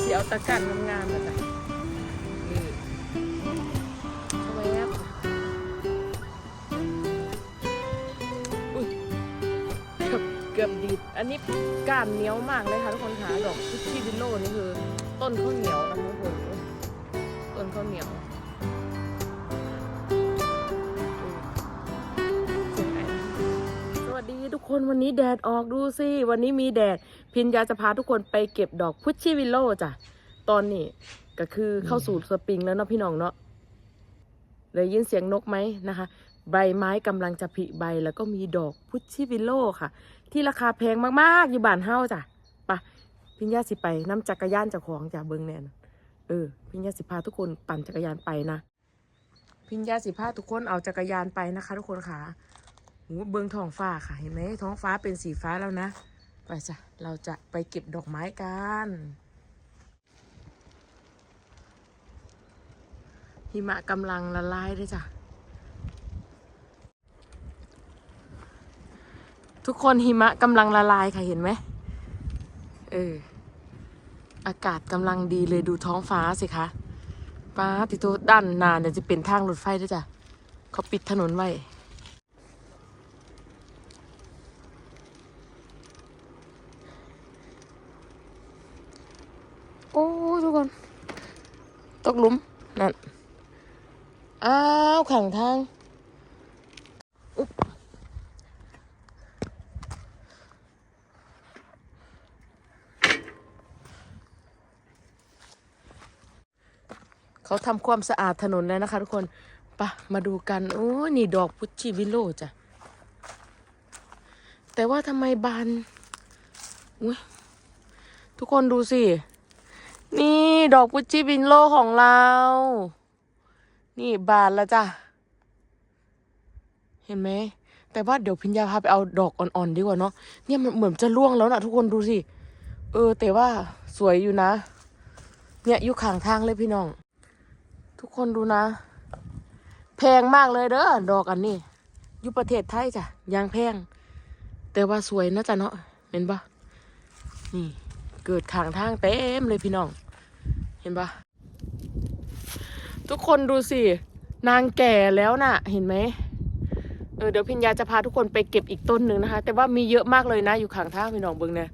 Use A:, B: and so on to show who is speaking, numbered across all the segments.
A: เสียวตะกันงามๆนะจ๊ะนี่แวบอุ้ยเกือบเกือบดีดอันนี้ก้านเหนียวมากเลยค่ะทุกคนค่ะดอกพุชชี่วิลโลนี่คือ ต้นข้าวเหนียวนะทุกคนต้นข้าวเหนียว ทุกคนวันนี้แดดออกดูสิวันนี้มีแดด พินยาจะพาทุกคนไปเก็บดอกพุชชี่วิลโล่จ้ะตอนนี้ก็คือเข้าสู่สปริงแล้วเนาะพี่น้องเนาะได้ยินเสียงนกไหมนะคะ ใบไม้กำลังจะผลิใบแล้วก็มีดอกพุชชี่วิลโล่ค่ะ ที่ราคาแพงมากๆ อยู่บ้านเฮาจ้ะปะพิญญาสิไปน้ำจักรยานเจ้าของจ้ะเบิงแน่นเออพิญญาสิพาทุกคนปั่นจักรยานไปนะพิญญาสิพาทุกคนเอาจักรยานไปนะคะ ทุกคนค่ะ หูเบิงท้องฟ้าค่ะ เห็นไหมท้องฟ้าเป็นสีฟ้าแล้วนะ ไปจ้ะ เราจะไปเก็บดอกไม้กันหิมะกำลังละลายด้วยจ้ะ ทุกคนหิมะกำลังละลายค่ะเห็นไหมเออ อากาศกำลังดีเลยดูท้องฟ้าสิคะป้าติโตด้านนาเนี่ยจะเป็นทางรถไฟด้วยจ้ะ เขาปิดถนนไว้ โอ้ยทุ กคน ตกลุม นั่น อ้าวขังทางเขาทำความสะอาดถนนแล้วนะคะทุกคนปะมาดูกัน โอ้ นี่ดอกพุชชิวิโลจ้ะ แต่ว่าทำไมบานอุ้ยทุกคนดูสิ นี่ดอกพุชชิวินโลของเรา นี่บานแล้วจ้ะ เห็นไหม แต่ว่าเดี๋ยวพิญญาพาไปเอาดอกอ่อนๆดีกว่าเนาะ เนี่ยมันเหมือนจะร่วงแล้วนะทุกคนดูสิ เออ แต่ว่าสวยอยู่นะ เนี่ยอยู่ข้างทางเลยพี่น้อง ทุกคนดูนะ แพงมากเลยเด้อดอกอันนี้อยู่ประเทศไทยจ้ะยางแพง แต่ว่าสวยนะจ๊ะเนาะ เห็นปะนี่ เกิดขางทางเต็มเลยพี่น้อง เห็นปะทุกคนดูสิ นางแก่แล้วน่ะ เห็นไหมเออเดี๋ยวพิญญาจะพาทุกคนไปเก็บอีกต้นหนึ่งนะคะ แต่ว่ามีเยอะมากเลยนะ อยู่ข้างทางพี่น้องเบิ้งเนี่ย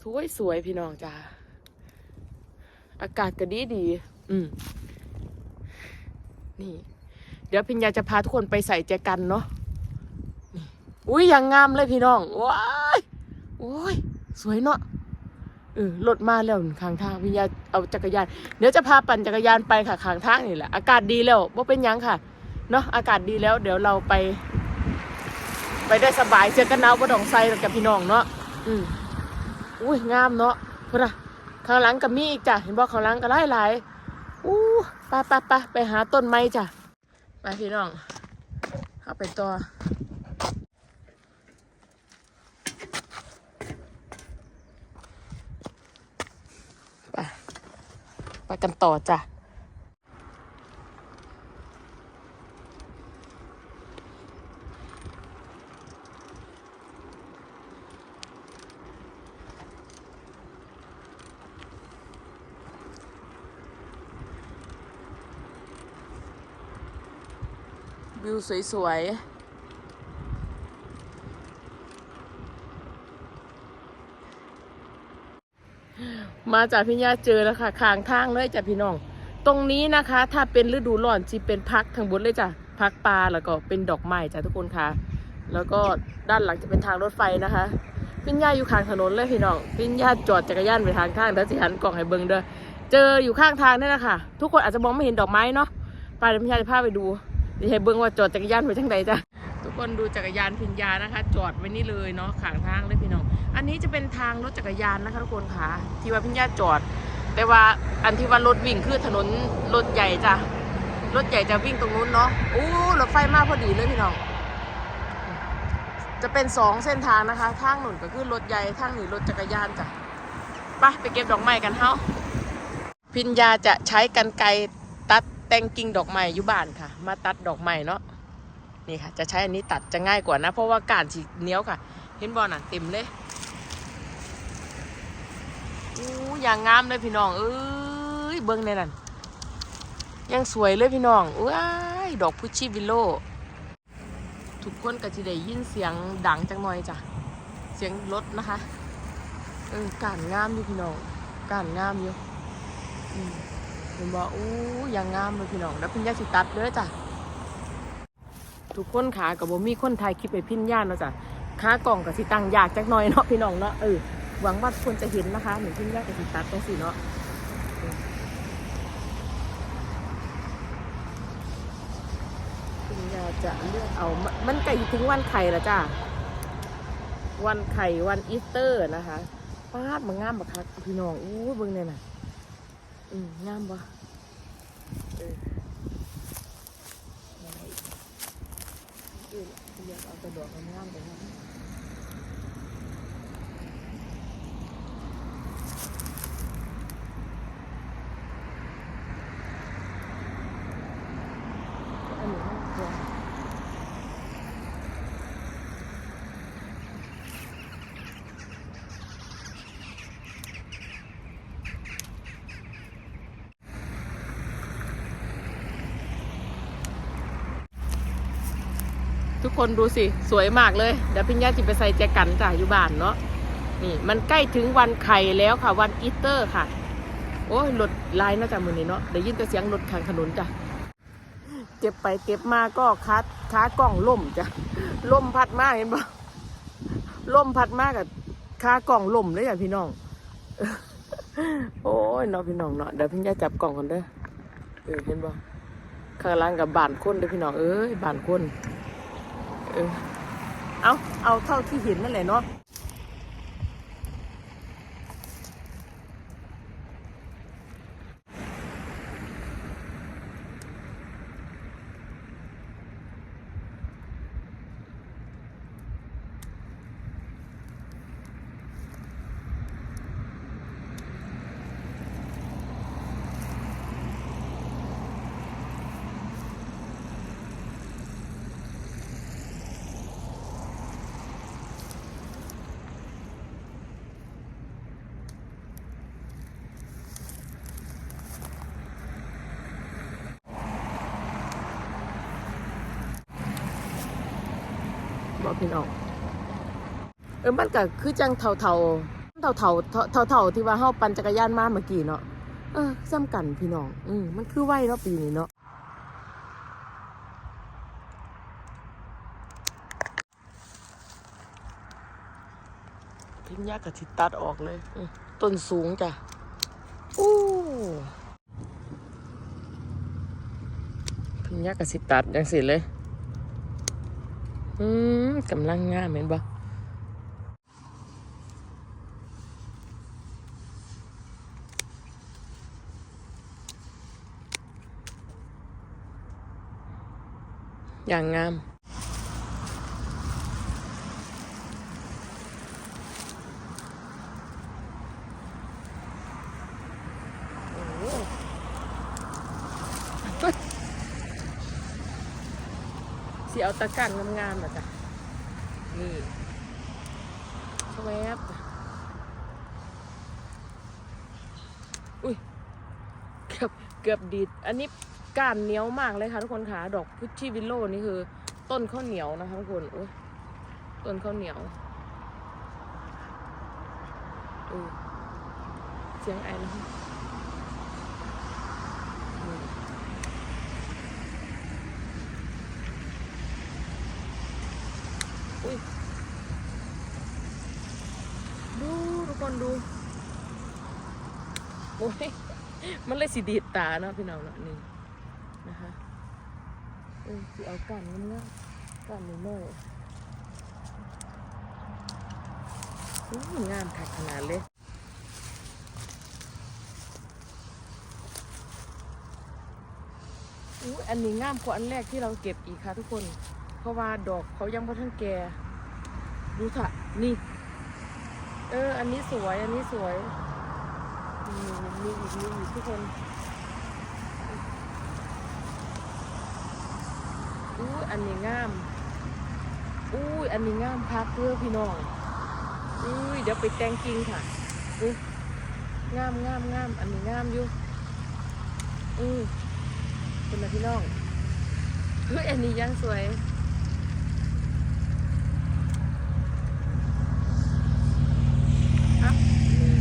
A: สวยสวยๆพี่น้องจ้าอากาศก็ดีดี อืมนี่ เดี๋ยวพิญญาจะพาทุกคนไปใส่แจกันเนาะนี่อุ้ยอย่างงามเลยพี่น้องว้ายโอ้ยสวยเนาะ ออรถมาแล้วข้างทางพิญญาเอาจักรยาน เดี๋ยวจะพาปั่นจักรยานไปค่ะข้างทางนี่แหละอากาศดีแล้วว่าเป็นยังค่ะเนาะอากาศดีแล้ว เดี๋ยวเราไป ไปได้สบายเสื้อกันหนาวบ่ต้องใส่แล้วกับพี่น้องเนาะอืมอุ้ยงามเนาะพุ่นน่ะข้างหลังก็มีอีกจ้ะเห็นบ่ข้างหลังก็หลายหลายอู้ไปไปไปไปหาต้นไม้จ้ะไปพี่น้องเข้าไปต่อ ไปกันต่อจ้ะวิวสวยๆ มาจากพี่ญาเจอแล้วค่ะข้างทางเลยจ้ะพี่น้อง ตรงนี้นะคะ ถ้าเป็นฤดูร้อนจีเป็นพักทางบนเลยจ้ะพักปลาแล้วก็เป็นดอกไม้จ้ะทุกคนค่ะ แล้วก็ด้านหลังจะเป็นทางรถไฟนะคะพิญญาอยู่ข้างถนนเลยพี่น้องพิญญาจอดจักรยานไปทางข้างแล้วสิหันกล่องให้เบิ่งเด้อเจออยู่ข้างทางนี่แหละค่ะ ทุกคนอาจจะมองไม่เห็นดอกไม้เนาะไปเดี๋ยวพิญญาจะพาไปดูเดี๋ยวให้เบิ้งว่าจอดจักรยานไว้จังใดจ้ะทุกคนดูจักรยานพิญญานะคะ จอดไว้นี่เลยเนาะขางทางเลยพี่น้อง อันนี้จะเป็นทางรถจักรยานนะคะทุกคนค่ะที่ว่าพิญญาจอด แต่ว่าอันที่ว่ารถวิ่งคือถนนรถใหญ่จ้ะรถใหญ่จะวิ่งตรงนู้นเนาะอู้รถไฟมาพอดีเลยพี่น้องจะเป็นสองเส้นทางนะคะทางหนุนก็คือรถใหญ่ทางนี้รถจักรยานจ้ะไปไปเก็บดอกไม้กันเฮาพิญญาจะใช้กันไกตัดแต่งกิ่งดอกไม้อยู่บ้านค่ะ มาตัดดอกไม้เนาะนี่ค่ะ จะใช้อันนี้ตัดจะง่ายกว่านะ เพราะว่าการสีเนี้ยวค่ะ เห็นบอลน่ะเต็มเลย อู้อย่างงามเลยพี่น้องเอ้ยเบิ้งในนั่นยังสวยเลยพี่น้องว้ายดอกพุชชิวิโลทุกคนก็จะได้ยินเสียงดังจังหน่อยจ้ะเสียงรถนะคะเออการงามอยู่พี่น้องการงามอยู่อืมเห็นบอกอู้ยังงามเลยพี่น้องแล้วพิญญาสิตัดเด้อจ้ะทุกคนขากับบ่มีคนไทยคลิปไปพิญญาเนาะจ้ะขากล่องกับสิตังยากจักหน่อยเนาะพี่น้องเนาะเออ หวังว่าทุกคนจะเห็นนะคะหนึ่งพิญญากับสิตัดตรงสีเนาะเออพิญญาจะเลือกเอา มันมันใกล้ถึงวันไข่ล้วจ้ะวันไข่วันอีสเตอร์นะคะป้าดมางามบักคักพี่น้องอู้เบิ่งเนี่ยน่ะอืมงามบ่เอออะไรอีกเอออยากเอากระดอกงามไปนะอันนี้ห้องครัว ทุก คนดูสิ สวยมากเลย เดี๋ยวพิญญาจิไปใส่แจกันจ้ะอยู่บ้านเนาะนี่มันใกล้ถึงวันไข่แล้วค่ะ วันอีสเตอร์ค่ะ โอ้ยรถลายน่าจะมือนี้เนาะได้ยินแต่เสียงรถข้างถนนจ้ะเก็บไปเก็บมาก็คัดค้ากล้องล่มจ้ะล่มพัดมากเห็นปะล่มพัดมากกับค้ากล้องล่มเลยจ้ะพี่น้อง โอ้ยเนาะพี่น้องเนาะเดี๋ยวพิญญาจับกล่องก่อนเด้อเออเห็นปะข้างล่างกับบานคนเด้อพี่น้องเอ้ยบานคน เออเอาเอาเท่าที่เห็นนั่นแหละเนาะ บอกพี่น้องเออมันก็คือจังเท่าเท่าเท่าเท่าเท่าเท่าเท่าที่ว่าเฮาปั่นจักรยานมาเมื่อกี้เนาะเออซ้ำกันพี่น้อง อืมมันคือไวเนาะปีนี้เนาะพิญญากะทิตัดออกเลยอืมต้นสูงจ้ะอู้พิญญากะสิตัดจังสิเลย อืมกำลังงามเห็นบ่อย่างงาม โอ้โหสิ เอาตะกร้างงามๆมาจ้ะนี่แวบอุ้ยเกือบเกือบดีด อันนี้ก้านเหนียวมากเลยค่ะทุกคนค่ะ ดอกพุชชิวิโลนี่คือ ต้นข้าวเหนียวนะคะทุกคนโอ้ยต้นข้าวเหนียวเออเสียงไอนะคะ อุ้ยดูทุกคนดูโอ้ยมันเลยสีดีดตาเนาะพี่น้องเนาะนี่นะคะเออสิเอากันงามๆกันน้อยๆอู้งามทักขนาดเลยอู้อันนี้งามกว่าอันแรกที่เราเก็บอีกค่ะทุกคน ราะว่าดอกเขายังไม่ทันแก่ดูค่ะนี่ เออ อันนี้สวย อันนี้สวยมีมีอีกมีอีกทุกคนอู้อันนี้งามอุ้ยอันนี้งามพักเพื่อพี่น้องอุ้ยเดี๋ยวไปแต่งกิ่งค่ะอุ้งามงามงามอันนี้งามอยู่อือเป็นนะพี่น้องเฮ้ยอันนี้ยังสวยอะนี่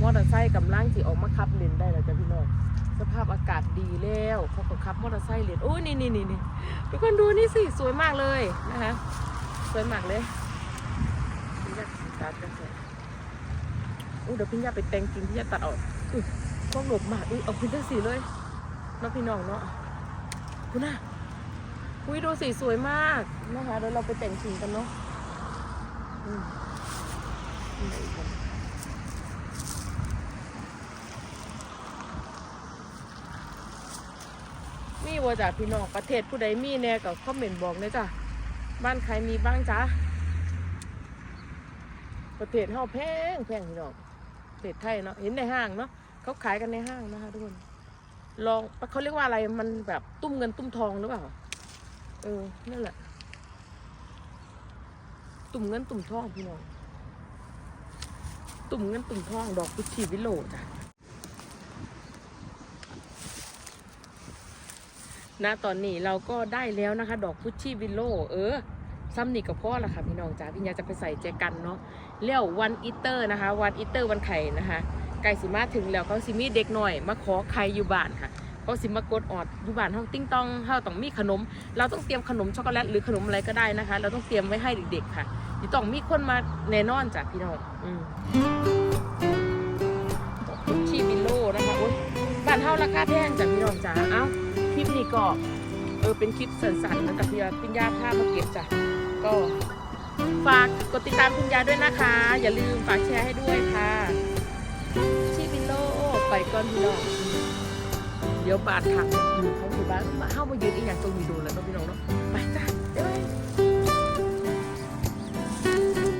A: ม อเตอร์ไซค์กำลังที่ออกมาขับเลนได้แล้วจ้ะพี่น้องสภาพอากาศดีแล้วเขาก็ขับมอเตอร์ไซค์เลนโอ้ยนี่นี่นี่นี่ทุกคนดูนี่สิสวยมากเลยนะคะสวยมากเลยพี่ยาตัดกันเลยอู้เดี๋ยวพี่ยาไปแต่งจริงพี่ยาตัดออกอุ้ยกล้องหลบมากอุ้ยเอาพื้นที่สีเลยเนาะพี่น้องเนาะคุณน่ะอุ้ยดูสีสวยมากนะคะเดี๋ยวเราไปแต่งจริงกันเนาะอืมนี่อีกคน มีว่จ้ะพี่น้องประเทศผู้ใดมีแน่ก็คอมเมนต์บอกเลยจ้ะบ้านใครมีบ้างจ้ะประเทศเฮาแพงแพงพี่น้องประเทศไทยเนาะเห็นในห้างเนาะเขาขายกันในห้างนะคะทุกคนลองเขาเรียกว่าอะไรมันแบบตุ้มเงินตุ้มทองหรือเปล่าเออนั่นแหละ ตุ่มเงินตุ่มทองพี่น้องตุ่มเงินตุ่มทองดอกพุชีวิโลจ้ะ ณตอนนี้เราก็ได้แล้วนะคะ ดอกพุชชี่วิลโลเออซ้ำนี่กับพ่อละค่ะพี่น้องจ๋าพี่ยาจะไปใส่แจกันเนาะเลี้ยววันอีเตอร์นะคะ วันอีเตอร์วันไข่นะคะไก่สิมาถึงแล้วเขาสิมีเด็กหน่อย มาขอไข่อยู่บ้านค่ะเขาสิมากดออดอยู่บ้านเฮาติ้งต้องเฮาต้องมีขนม เราต้องเตรียมขนมช็อกโกแลตหรือขนมอะไรก็ได้นะคะ เราต้องเตรียมไว้ให้เด็กๆค่ะที่ต้องมีคนมาแน่นอนจ้ะพี่น้องอืมดอกพุชชี่วิโลนะคะโอ๊ยบ้านเฮาราคาแพงจ้ะพี่น้องจ๋าเอ้า ลิปนี้ก็เออเป็นคลิปสั้นๆนะกับพี่ยาพิญญาภาพมาเก็บจ้ะก็ฝากกดติดตามพิญญาด้วยนะคะ อย่าลืมฝากแชร์ให้ด้วยค่ะชีวิโลไปก่อนพี่น้องเดี๋ยวบาดถังอยู่เขาอยู่บ้านมาเข้ามายืนอีกอย่างตรงนี้ดู